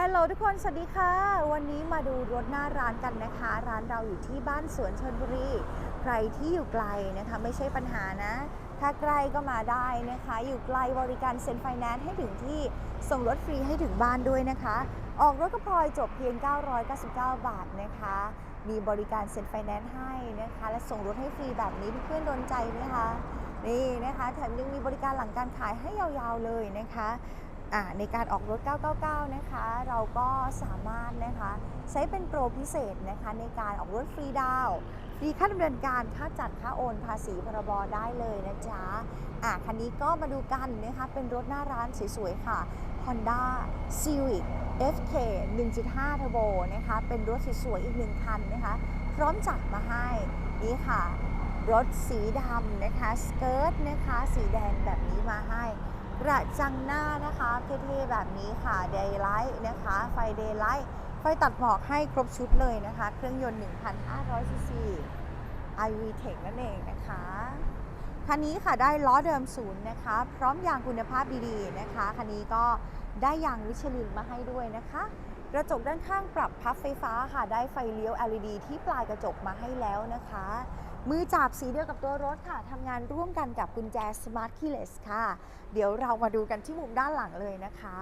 ฮัลโหลทุกคน สวัสดีค่ะ วันนี้มาดูรถหน้าร้านกันนะคะ ร้านเราอยู่ที่บ้านสวนชนบุรี ใครที่อยู่ไกลนะคะ ไม่ใช่ปัญหานะ ถ้าใกล้ก็มาได้นะคะ อยู่ไกลบริการเซ็นไฟแนนซ์ให้ถึงที่ ส่งรถฟรีให้ถึงบ้านด้วยนะคะ ออกรถก็พลอยจบเพียง 999 บาทนะคะ มีบริการเซ็นไฟแนนซ์ให้นะคะ และส่งรถให้ฟรีแบบนี้เพื่อนโดนใจไหมคะ นี่นะคะ แถมยังมีบริการหลังการขายให้ยาวๆเลยนะคะ ในการออกรถ 999 นะคะ เราก็สามารถนะคะใช้เป็นโปรพิเศษนะคะในการออกรถฟรีดาวฟรีค่าดำเนินการค่าจัดค่าโอนภาษีพรบได้เลยนะจ๊ะอะคันนี้ก็มาดูกันนะคะเป็นรถหน้าร้านสวยๆค่ะ Honda Civic FK 1.5 Turbo นะคะเป็นรถสวยๆอีกหนึ่งคันนะคะพร้อมจัดมาให้นี่ค่ะ รถสีดำนะคะสเกิร์ตนะคะสีแดงแบบนี้มาให้ กระจังหน้านะคะเท่ๆแบบนี้ค่ะ Daylight นะคะ ไฟ Daylight ไฟตัดหมอกให้ครบชุดเลยนะคะ เครื่องยนต์ 1,500 ซีซี iV Tech นั่นเองนะคะคันนี้ค่ะได้ล้อเดิมศูนย์นะคะ พร้อมยางคุณภาพดีๆนะคะคันนี้ก็ได้ยางวิชลินมาให้ด้วยนะคะ กระจกด้านข้างปรับพับไฟฟ้าค่ะ ได้ไฟเลี้ยว LED ที่ปลายกระจกมาให้แล้วนะคะ มือจับสีเดียวกับตัวรถค่ะทำงานร่วมกันกับกุญแจ Smart Keyless ค่ะ เดี๋ยวเรามาดูกันที่มุมด้านหลังเลยนะคะ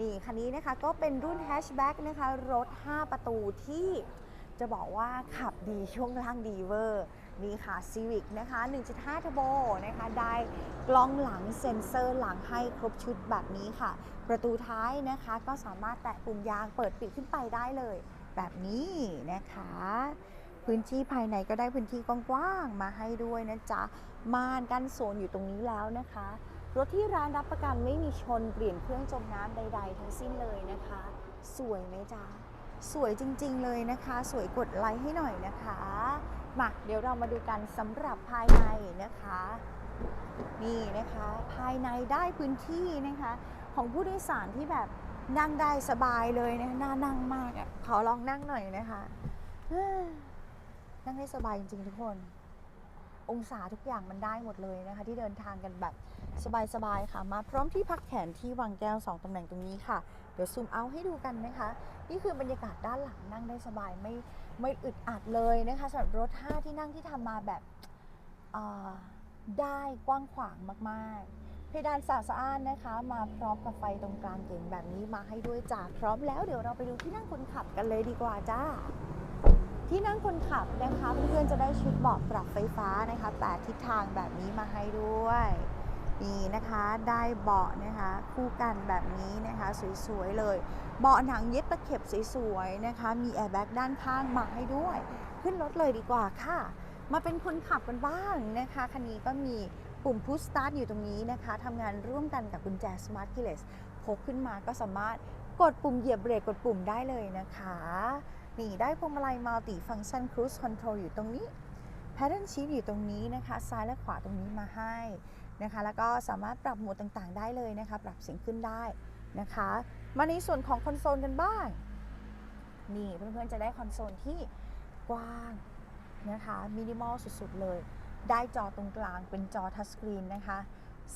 นี่คันนี้นะคะก็เป็นรุ่นแฮชแบ็กนะคะรถ 5 ประตูที่จะบอกว่าขับดีช่วงล่างดีเวอร์นี่ค่ะ Civic นะคะ 1.5 Turbo นะคะ ได้กล้องหลังเซ็นเซอร์หลังให้ครบชุดแบบนี้ค่ะ ประตูท้ายนะคะก็สามารถแตะปุ่มยางเปิดปิดขึ้นไปได้เลย แบบนี้นะคะ พื้นที่ภายในก็ได้พื้นที่กว้างๆมาให้ด้วยนะจ๊ะม่านกันโซนอยู่ตรงนี้แล้วนะคะ รถที่ร้านรับประกันไม่มีชนเปลี่ยนเครื่องจมน้ำใด ๆ ทั้งสิ้นเลยนะคะ สวยไหมจ๊ะสวยจริงๆเลยนะคะ สวยกดไลค์ให้หน่อยนะคะมาเดี๋ยวเรามาดูกันสำหรับภายในนะคะ นี่นะคะ ภายในได้พื้นที่นะคะ ของผู้โดยสารที่แบบนั่งได้สบายเลยนะน่านั่งมากอะ่ะขอลองนั่งหน่อยนะคะ นั่งได้สบายจริงๆทุกคน องศาทุกอย่างมันได้หมดเลยนะคะ ที่เดินทางกันแบบสบายๆค่ะ มาพร้อมที่พักแขนที่วางแก้ว 2ตำแหน่งตรงนี้ค่ะ เดี๋ยวซูมเอาให้ดูกันนะคะ นี่คือบรรยากาศด้านหลังนั่งได้สบายไม่ไม่อึดอัดเลยนะคะสำหรับรถ5ที่นั่งที่ทำมาแบบได้กว้างขวางมากๆ เพดานสะอาดนะคะ มาพร้อมกับไฟตรงกลางเก่งแบบนี้มาให้ด้วยจ้าพร้อมแล้วเดี๋ยวเราไปดูที่นั่งคนขับกันเลยดีกว่าจ้า ที่นั่งคนขับนะคะเพื่อนๆจะได้ชุดเบาะปรับไฟฟ้านะคะแต่ทิศทางแบบนี้มาให้ด้วยนี่นะคะได้เบาะนะคะคู่กันแบบนี้นะคะสวยๆเลย เบาะหนังเย็บตะเข็บสวยๆนะคะ มีแอร์แบ็กด้านข้างมาให้ด้วย ขึ้นรถเลยดีกว่าค่ะ มาเป็นคนขับกันบ้างนะคะคันนี้ก็มีปุ่มพุชสตาร์ทอยู่ตรงนี้นะคะทำงานร่วมกันกับกุญแจ Smart Keyless พกขึ้นมาก็สามารถกดปุ่มเหยียบเบรกกดปุ่มได้เลยนะคะ นี่ได้พวงมาลัย Multi Function Cruise Control อยู่ตรงนี้ Pattern Shift อยู่ตรงนี้นะคะ ซ้ายและขวาตรงนี้มาให้นะคะ แล้วก็สามารถปรับโหมดต่างๆ ได้เลยนะคะ ปรับเสียงขึ้นได้นะคะ มาในส่วนของคอนโซลกันบ้าง นี่เพื่อนๆจะได้คอนโซลที่กว้างนะคะ มินิมอลสุดๆเลย ได้จอตรงกลางเป็นจอทัชสกรีนนะคะ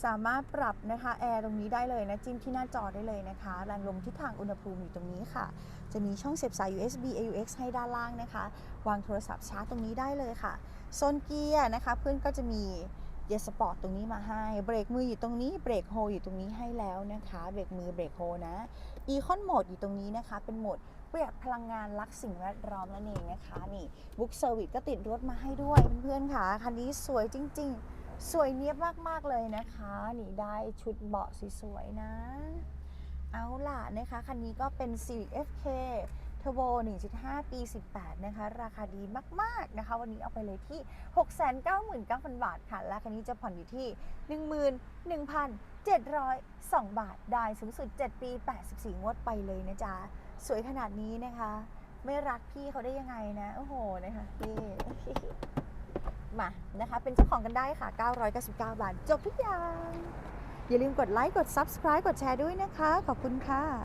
สามารถปรับนะคะแอร์ตรงนี้ได้เลยนะจิ้มที่หน้าจอได้เลยนะคะแรงลมทิศทางอุณหภูมิอยู่ตรงนี้ค่ะ จะมีช่องเสียบสาย USB AUX ให้ด้านล่างนะคะ วางโทรศัพท์ชาร์จตรงนี้ได้เลยค่ะโซนเกียร์นะคะเพื่อนก็จะมีเยสปอร์ตตรงนี้มาให้ เบรกมืออยู่ตรงนี้ เบรกโฮอยู่ตรงนี้ให้แล้วนะคะ เบรกมือเบรกโฮนะ อีคอนโหมดอยู่ตรงนี้นะคะ เป็นโหมดประหยัดพลังงานรักสิ่งแวดล้อมนั่นเองนะคะ นี่บุ๊กเซอร์วิสก็ติดรถมาให้ด้วยเพื่อนๆค่ะ คันนี้สวยจริง ๆ สวยเนี้ยบมากๆเลยนะคะนี่ได้ชุดเบาะสวยๆนะ เอาล่ะนะคะคันนี้ก็เป็น Civic FK Turbo 1.5 ปี 18 นะคะ ราคาดีมาก ๆ นะคะ วันนี้เอาไปเลยที่ 699,000 บาทค่ะและคันนี้จะผ่อนอยู่ที่ 11,702 บาท ได้สูงสุด 7 ปี 84 งวดไปเลยนะจ๊ะ สวยขนาดนี้นะคะ ไม่รักพี่เขาได้ยังไงนะ โอ้โห นะคะนี่ มานะคะ เป็นเจ้าของกันได้ค่ะ 999 บาท จบทุกอย่าง อย่าลืมกดไลค์ กด Subscribe กดแชร์ด้วยนะคะ ขอบคุณค่ะ